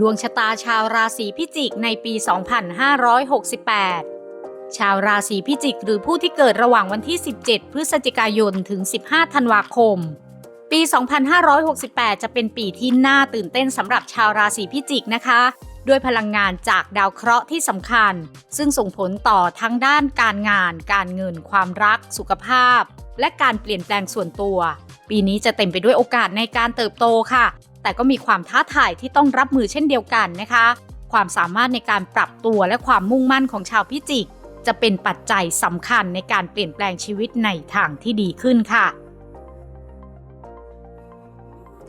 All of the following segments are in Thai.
ดวงชะตาชาวราศีพิจิกในปี 2568 ชาวราศีพิจิกหรือผู้ที่เกิดระหว่างวันที่ 17 พฤศจิกายนถึง 15 ธันวาคม ปี 2568 จะเป็นปีที่น่าตื่นเต้นสำหรับชาวราศีพิจิกนะคะ ด้วยพลังงานจากดาวเคราะห์ที่สำคัญ ซึ่งส่งผลต่อทั้งด้านการงาน การเงิน ความรัก สุขภาพ และการเปลี่ยนแปลงส่วนตัว ปีนี้จะเต็มไปด้วยโอกาสในการเติบโตค่ะ แต่ก็มีความท้าทายที่ต้องรับมือเช่นเดียวกันนะคะ ความสามารถในการปรับตัวและความมุ่งมั่นของชาวพิจิก จะเป็นปัจจัยสำคัญในการเปลี่ยนแปลงชีวิตในทางที่ดีขึ้นค่ะ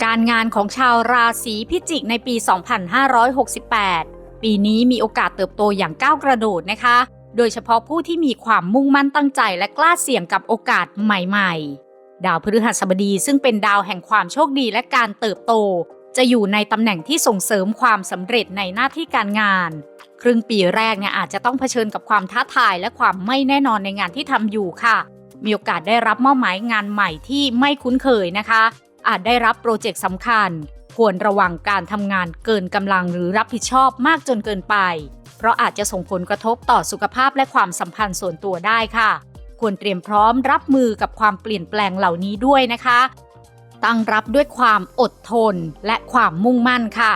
การงานของชาวราศีพิจิกในปี 2568 ปีนี้มีโอกาสเติบโตอย่างก้าวกระโดดนะคะ โดยเฉพาะผู้ที่มีความมุ่งมั่นตั้งใจและกล้าเสี่ยงกับโอกาสใหม่ ๆดาวพฤหัสบดีซึ่งเป็นดาวแห่งความโชคดีและการเติบโต จะอยู่ในตำแหน่งที่ส่งเสริมความสำเร็จในหน้าที่การงาน ครึ่งปีแรกเนี่ยอาจจะต้องเผชิญกับความท้าทายและความไม่แน่นอนในงานที่ทำอยู่ค่ะ มีโอกาสได้รับมอบหมายงานใหม่ที่ไม่คุ้นเคยนะคะ อาจได้รับโปรเจกต์สำคัญ ควรระวังการทำงานเกินกำลังหรือรับผิดชอบมากจนเกินไป เพราะอาจจะส่งผลกระทบต่อสุขภาพและความสัมพันธ์ส่วนตัวได้ค่ะ ควรเตรียมพร้อมรับมือกับความเปลี่ยนแปลงเหล่านี้ด้วยนะคะ ตั้งรับด้วยความอดทนและความมุ่งมั่นค่ะ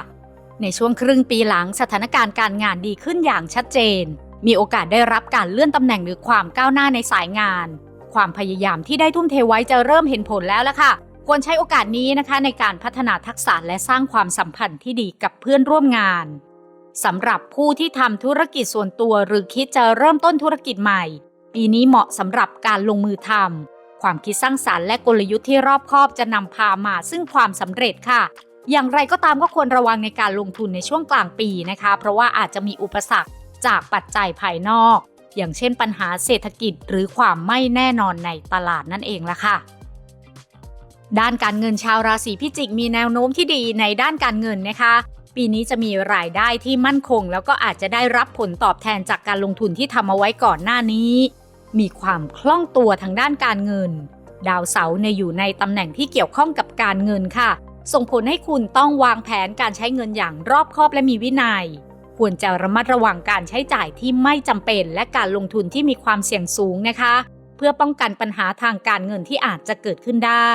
ในช่วงครึ่งปีหลังสถานการณ์การงานดีขึ้นอย่างชัดเจน มีโอกาสได้รับการเลื่อนตำแหน่งหรือความก้าวหน้าในสายงาน ความพยายามที่ได้ทุ่มเทไว้จะเริ่มเห็นผลแล้วล่ะค่ะควรใช้โอกาสนี้นะคะในการพัฒนาทักษะและสร้างความสัมพันธ์ที่ดีกับเพื่อนร่วมงานสำหรับผู้ที่ทำธุรกิจส่วนตัวหรือคิดจะเริ่มต้นธุรกิจใหม่ ปีนี้เหมาะสำหรับการลงมือทำ ความคิดสร้างสารรค์และกลยุทธ์ที่รอบคอบจะนำพามาซึ่งความสำเร็จค่ะ อย่างไรก็ตามก็ควรระวังในการลงทุนในช่วงกลางปีนะคะ เพราะว่าอาจจะมีอุปสรรคจากปัจจัยภายนอก อย่างเช่นปัญหาเศรษฐกิจหรือความไม่แน่นอนในตลาดนั่นเองละค่ะด้านการเงินชาวราศีพิจิกมีแนวโน้มที่ดีในด้านการเงินนะคะ ปีนี้จะมีรายได้ที่มั่นคง แล้วก็อาจจะได้รับผลตอบแทนจากการลงทุนที่ทำเอาไว้ก่อนหน้านี้ มีความคล่องตัวทางด้านการเงิน ดาวเสาร์ในยอยู่ในตำแหน่งที่เกี่ยวข้องกับการเงินค่ะ ส่งผลให้คุณต้องวางแผนการใช้เงินอย่างรอบคอบและมีวินัย ควรจะระมัดระวังการใช้จ่ายที่ไม่จำเป็นและการลงทุนที่มีความเสี่ยงสูงนะคะ เพื่อป้องกันปัญหาทางการเงินที่อาจจะเกิดขึ้นได้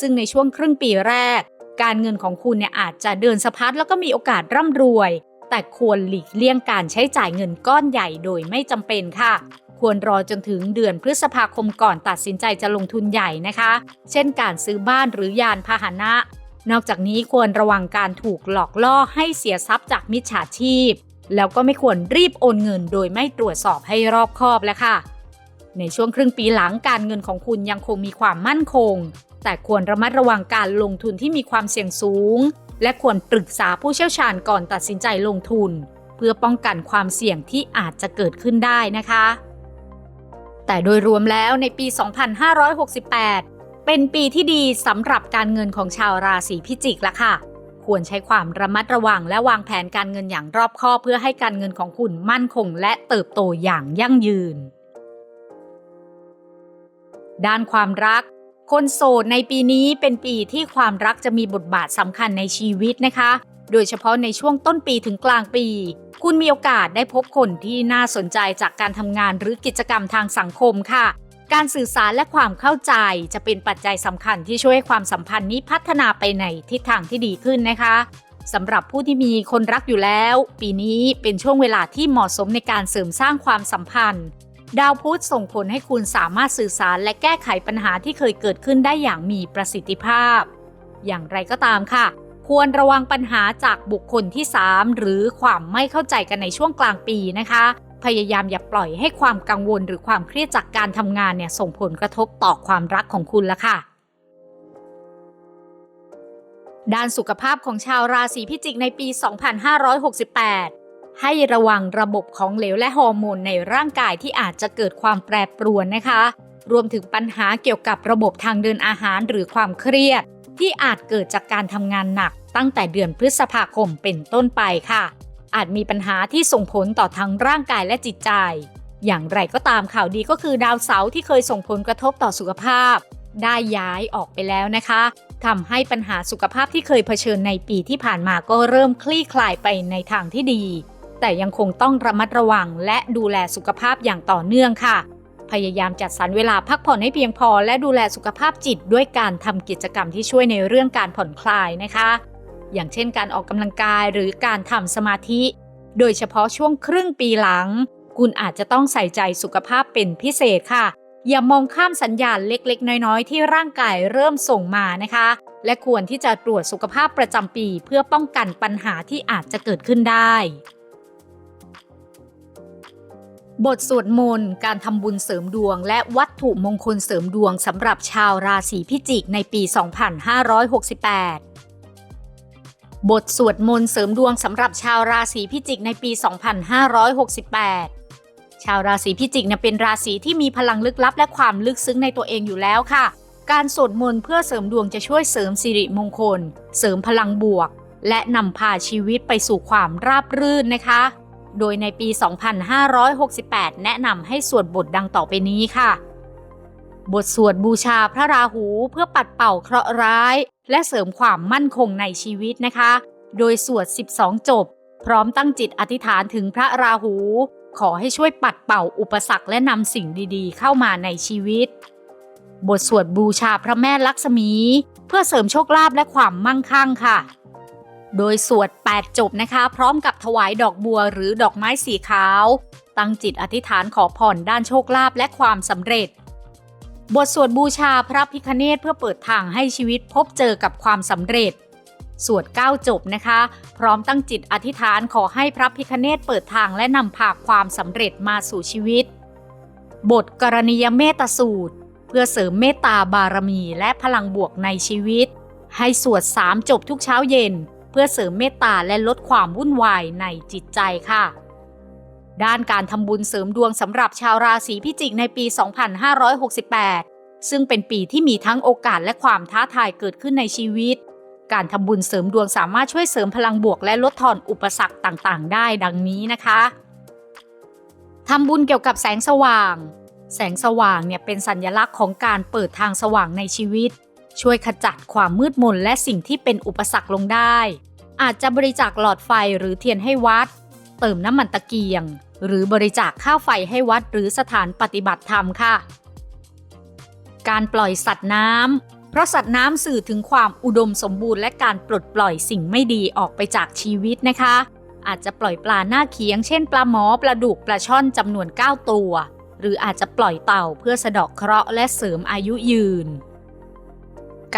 ซึ่งในช่วงครึ่งปีแรก การเงินของคุณเนี่ยอาจจะเดินสะพัดแล้วก็มีโอกาสร่ำรวยแต่ควรหลีกเลี่ยงการใช้จ่ายเงินก้อนใหญ่โดยไม่จำเป็นค่ะ ควรรอจนถึงเดือนพฤษภาคมก่อนตัดสินใจจะลงทุนใหญ่นะคะ เช่นการซื้อบ้านหรือยานพาหนะ นอกจากนี้ควรระวังการถูกหลอกล่อให้เสียทรัพย์จากมิจฉาชีพ แล้วก็ไม่ควรรีบโอนเงินโดยไม่ตรวจสอบให้รอบคอบแล้วค่ะ ในช่วงครึ่งปีหลังการเงินของคุณยังคงมีความมั่นคง แต่ควรระมัดระวังการลงทุนที่มีความเสี่ยงสูง และควรปรึกษาผู้เชี่ยวชาญก่อนตัดสินใจลงทุน เพื่อป้องกันความเสี่ยงที่อาจจะเกิดขึ้นได้นะคะ แต่โดยรวมแล้วในปี 2568 เป็นปีที่ดีสำหรับการเงินของชาวราศีพิจิกละค่ะ ควรใช้ความระมัดระวังและวางแผนการเงินอย่างรอบคอบเพื่อให้การเงินของคุณมั่นคง และเติบโตอย่างยั่งยืน ด้านความรัก คนโสดในปีนี้เป็นปีที่ความรักจะมีบทบาทสำคัญในชีวิตนะคะ โดยเฉพาะในช่วงต้นปีถึงกลางปี คุณมีโอกาสได้พบคนที่น่าสนใจจากการทำงานหรือกิจกรรมทางสังคมค่ะ การสื่อสารและความเข้าใจจะเป็นปัจจัยสำคัญที่ช่วยให้ความสัมพันธ์นี้พัฒนาไปในทิศทางที่ดีขึ้นนะคะสำหรับผู้ที่มีคนรักอยู่แล้ว ปีนี้เป็นช่วงเวลาที่เหมาะสมในการเสริมสร้างความสัมพันธ์ ดาวพุธส่งผลให้คุณสามารถสื่อสารและแก้ไขปัญหาที่เคยเกิดขึ้นได้อย่างมีประสิทธิภาพ อย่างไรก็ตามค่ะ ควรระวังปัญหาจากบุคคลที่ 3 หรือความไม่เข้าใจกันในช่วงกลางปีนะคะ พยายามอย่าปล่อยให้ความกังวลหรือความเครียดจากการทำงานเนี่ยส่งผลกระทบต่อความรักของคุณละค่ะด้านสุขภาพของชาวราศีพิจิกในปี 2568 ให้ระวังระบบของเหลวและฮอร์โมนในร่างกายที่อาจจะเกิดความแปรปรวนนะคะ รวมถึงปัญหาเกี่ยวกับระบบทางเดินอาหารหรือความเครียด ที่อาจเกิดจากการทำงานหนัก ตั้งแต่เดือนพฤษภาคมเป็นต้นไปค่ะ อาจมีปัญหาที่ส่งผลต่อทั้งร่างกายและจิตใจ อย่างไรก็ตามข่าวดีก็คือดาวเสาร์ที่เคยส่งผลกระทบต่อสุขภาพ ได้ย้ายออกไปแล้วนะคะทำให้ปัญหาสุขภาพที่เคยเผชิญในปีที่ผ่านมาก็เริ่มคลี่คลายไปในทางที่ดี แต่ยังคงต้องระมัดระวังและดูแลสุขภาพอย่างต่อเนื่องค่ะ พยายามจัดสรรเวลาพักผ่อนให้เพียงพอ และดูแลสุขภาพจิตด้วยการทำกิจกรรมที่ช่วยในเรื่องการผ่อนคลายนะคะ อย่างเช่นการออกกำลังกายหรือการทำสมาธิ โดยเฉพาะช่วงครึ่งปีหลัง คุณอาจจะต้องใส่ใจสุขภาพเป็นพิเศษค่ะ อย่ามองข้ามสัญญาณเล็กๆ น้อยๆ ที่ร่างกายเริ่มส่งมานะคะ และควรที่จะตรวจสุขภาพประจำปีเพื่อป้องกันปัญหาที่อาจจะเกิดขึ้นได้บทสวดมนต์การทำบุญเสริมดวง และวัตถุมงคลเสริมดวงสำหรับชาวราศีพิจิกในปี 2568 บทสวดมนต์เสริมดวงสำหรับชาวราศีพิจิกในปี 2568 ชาวราศีพิจิกเนี่ยเป็นราศีที่มีพลังลึกลับและความลึกซึ้งในตัวเองอยู่แล้วค่ะ การสวดมนต์เพื่อเสริมดวงจะช่วยเสริมสิริมงคล เสริมพลังบวก และนำพาชีวิตไปสู่ความราบรื่นนะคะ โดยในปี 2568 แนะนำให้สวดบทดังต่อไปนี้ค่ะ บทสวดบูชาพระราหูเพื่อปัดเป่าเคราะห์ร้าย และเสริมความมั่นคงในชีวิตนะคะ โดยสวด 12 จบ พร้อมตั้งจิตอธิษฐานถึงพระราหู ขอให้ช่วยปัดเป่าอุปสรรคและนำสิ่งดีๆ เข้ามาในชีวิต บทสวดบูชาพระแม่ลักษมี เพื่อเสริมโชคลาภและความมั่งคั่งค่ะ โดยสวด 8 จบนะคะ พร้อมกับถวายดอกบัวหรือดอกไม้สีขาว ตั้งจิตอธิษฐานขอพรด้านโชคลาภและความสำเร็จ บทสวดบูชาพระพิคเนตเพื่อเปิดทางให้ชีวิตพบเจอกับความสำเร็จ สวด9จบนะคะ พร้อมตั้งจิตอธิษฐานขอให้พระพิคเนตเปิดทางและนำพาความสำเร็จมาสู่ชีวิต บทกรณียเมตสูตร เพื่อเสริมเมตตาบารมีและพลังบวกในชีวิต ให้สวด3จบทุกเช้าเย็น เพื่อเสริมเมตตาและลดความวุ่นวายในจิตใจค่ะ ด้านการทำบุญเสริมดวงสำหรับชาวราศีพิจิกในปี 2568 ซึ่งเป็นปีที่มีทั้งโอกาสและความท้าทายเกิดขึ้นในชีวิต การทำบุญเสริมดวงสามารถช่วยเสริมพลังบวกและลดทอนอุปสรรคต่างๆ ได้ดังนี้นะคะทำบุญเกี่ยวกับแสงสว่าง แสงสว่างเนี่ยเป็นสัญลักษณ์ของการเปิดทางสว่างในชีวิต ช่วยขจัดความมืดมนและสิ่งที่เป็นอุปสรรคลงได้ อาจจะบริจาคหลอดไฟหรือเทียนให้วัด เติมน้ำมันตะเกียง หรือบริจาคข้าวไฟให้วัดหรือสถานปฏิบัติธรรมค่ะ การปล่อยสัตว์น้ำเพราะสัตว์น้ำสื่อถึงความอุดมสมบูรณ์และการปลดปล่อยสิ่งไม่ดีออกไปจากชีวิตนะคะ อาจจะปล่อยปลาหน้าเคียง เช่น ปลาหมอปลาดุกปลาช่อนจำนวน 9 ตัว หรืออาจจะปล่อยเต่าเพื่อสะดาะเคราะห์และเสริมอายุยืน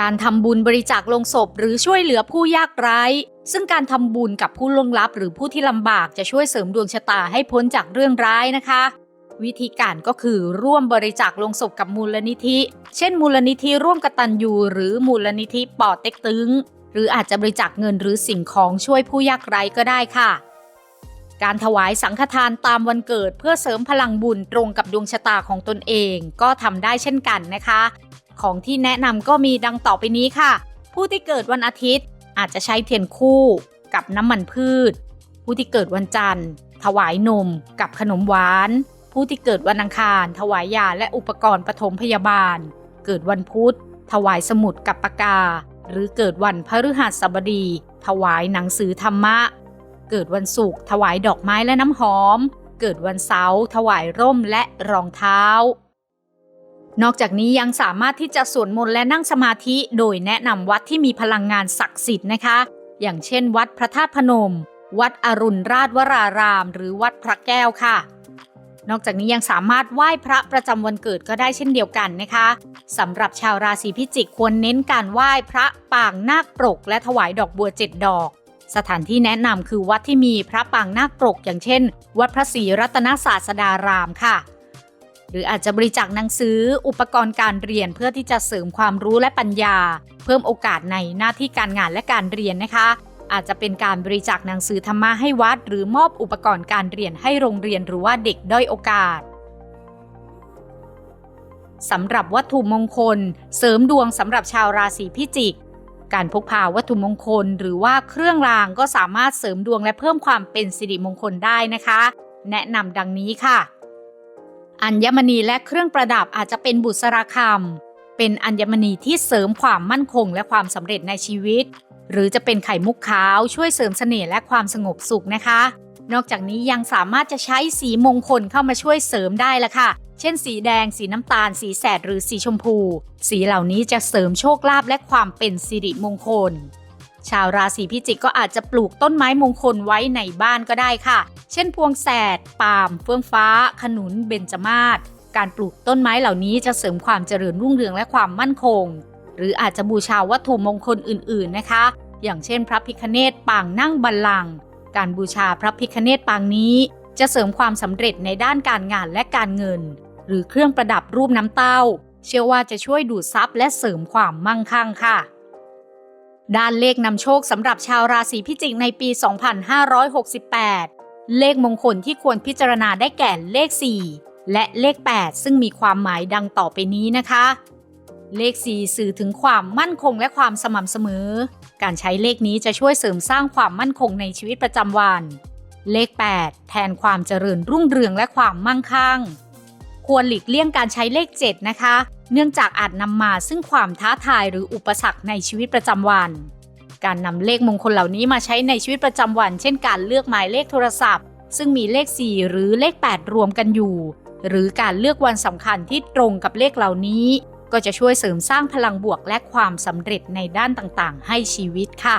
การทำบุญบริจาคลงศพหรือช่วยเหลือผู้ยากไร้ ซึ่งการทำบุญกับผู้ล่วงลับหรือผู้ที่ลำบากจะช่วยเสริมดวงชะตาให้พ้นจากเรื่องร้ายนะคะ วิธีการก็คือร่วมบริจาคลงศพกับมูลนิธิ เช่น มูลนิธิร่วมกตัญญูหรือมูลนิธิปอเต็กตึง หรืออาจจะบริจาคเงินหรือสิ่งของช่วยผู้ยากไร้ก็ได้ค่ะการถวายสังฆทานตามวันเกิดเพื่อเสริมพลังบุญตรงกับดวงชะตาของตนเอง ก็ทำได้เช่นกันนะคะ ของที่แนะนำก็มีดังต่อไปนี้ค่ะ ผู้ที่เกิดวันอาทิตย์อาจจะใช้เทียนคู่กับน้ำมันพืช ผู้ที่เกิดวันจันทร์ ถวายนมกับขนมหวาน ผู้ที่เกิดวันอังคาร ถวายยาและอุปกรณ์ปฐมพยาบาล เกิดวันพุธ ถวายสมุดกับปากกา หรือเกิดวันพฤหัสบดี ถวายหนังสือธรรมะ เกิดวันศุกร์ถวายดอกไม้และน้ำหอม เกิดวันเสาร์ถวายร่มและรองเท้า นอกจากนี้ยังสามารถที่จะสวดมนต์และนั่งสมาธิโดยแนะนำวัดที่มีพลังงานศักดิ์สิทธิ์นะคะ อย่างเช่น วัดพระธาตุพนม วัดอรุณราชวราราม หรือวัดพระแก้วค่ะ นอกจากนี้ยังสามารถไหว้พระประจำวันเกิดก็ได้เช่นเดียวกันนะคะสำหรับชาวราศีพิจิกควรเน้นการไหว้พระปางนาคปรก และถวายดอกบัวเจ็ดดอกสถานที่แนะนำคือวัดที่มีพระปางนาคปรก อย่างเช่น วัดพระศรีรัตนศาสดารามค่ะ หรืออาจจะบริจาคหนังสืออุปกรณ์การเรียนเพื่อที่จะเสริมความรู้และปัญญา เพิ่มโอกาสในหน้าที่การงานและการเรียนนะคะ อาจจะเป็นการบริจาคหนังสือธรรมะให้วัด หรือมอบอุปกรณ์การเรียนให้โรงเรียนหรือว่าเด็กด้อยโอกาสสำหรับวัตถุมงคล เสริมดวงสำหรับชาวราศีพิจิก การพกพาวัตถุมงคล หรือว่าเครื่องรางก็สามารถเสริมดวงและเพิ่มความเป็นสิริมงคลได้นะคะ แนะนำดังนี้ค่ะ อัญมณีและเครื่องประดับอาจจะเป็นบุษราคำเป็นอัญมณีที่เสริมความมั่นคงและความสำเร็จในชีวิต หรือจะเป็นไข่มุกขาวช่วยเสริมเสน่ห์และความสงบสุขนะคะ นอกจากนี้ยังสามารถจะใช้สีมงคลเข้ามาช่วยเสริมได้ละค่ะ เช่น สีแดง สีน้ำตาล สีแสดหรือสีชมพู สีเหล่านี้จะเสริมโชคลาภและความเป็นสิริมงคล ชาวราศีพิจิกก็อาจจะปลูกต้นไม้มงคลไว้ในบ้านก็ได้ค่ะ เช่นพวงแสดปาล์มเฟื่องฟ้า ขนุนเบญจมาศการปลูกต้นไม้เหล่านี้จะเสริมความเจริญรุ่งเรืองและความมั่นคง หรืออาจจะบูชาวัตถุมงคลอื่น ๆนะคะ อย่างเช่น พระพิคเนตปางนั่งบัลลังก์การบูชาพระพิคเนตปางนี้ จะเสริมความสำเร็จในด้านการงานและการเงิน หรือเครื่องประดับรูปน้ำเต้า เชื่อว่าจะช่วยดูดซับและเสริมความมั่งคั่งค่ะ ด้านเลขนำโชคสำหรับชาวราศีพิจิกในปี 2568 เลขมงคลที่ควรพิจารณาได้แก่เลข 4 และเลข 8 ซึ่งมีความหมายดังต่อไปนี้นะคะ เลข 4 สื่อถึงความมั่นคงและความสม่ำเสมอ การใช้เลขนี้จะช่วยเสริมสร้างความมั่นคงในชีวิตประจำวัน เลข 8 แทนความเจริญรุ่งเรืองและความมั่งคั่ง ควรหลีกเลี่ยงการใช้เลข 7 นะคะ เนื่องจากอาจนำมาซึ่งความท้าทายหรืออุปสรรคในชีวิตประจำวัน การนำเลขมงคลเหล่านี้มาใช้ในชีวิตประจำวัน เช่นการเลือกหมายเลขโทรศัพท์ ซึ่งมีเลข 4 หรือเลข 8 รวมกันอยู่ หรือการเลือกวันสำคัญที่ตรงกับเลขเหล่านี้ ก็จะช่วยเสริมสร้างพลังบวกและความสำเร็จในด้านต่างๆ ให้ชีวิตค่ะ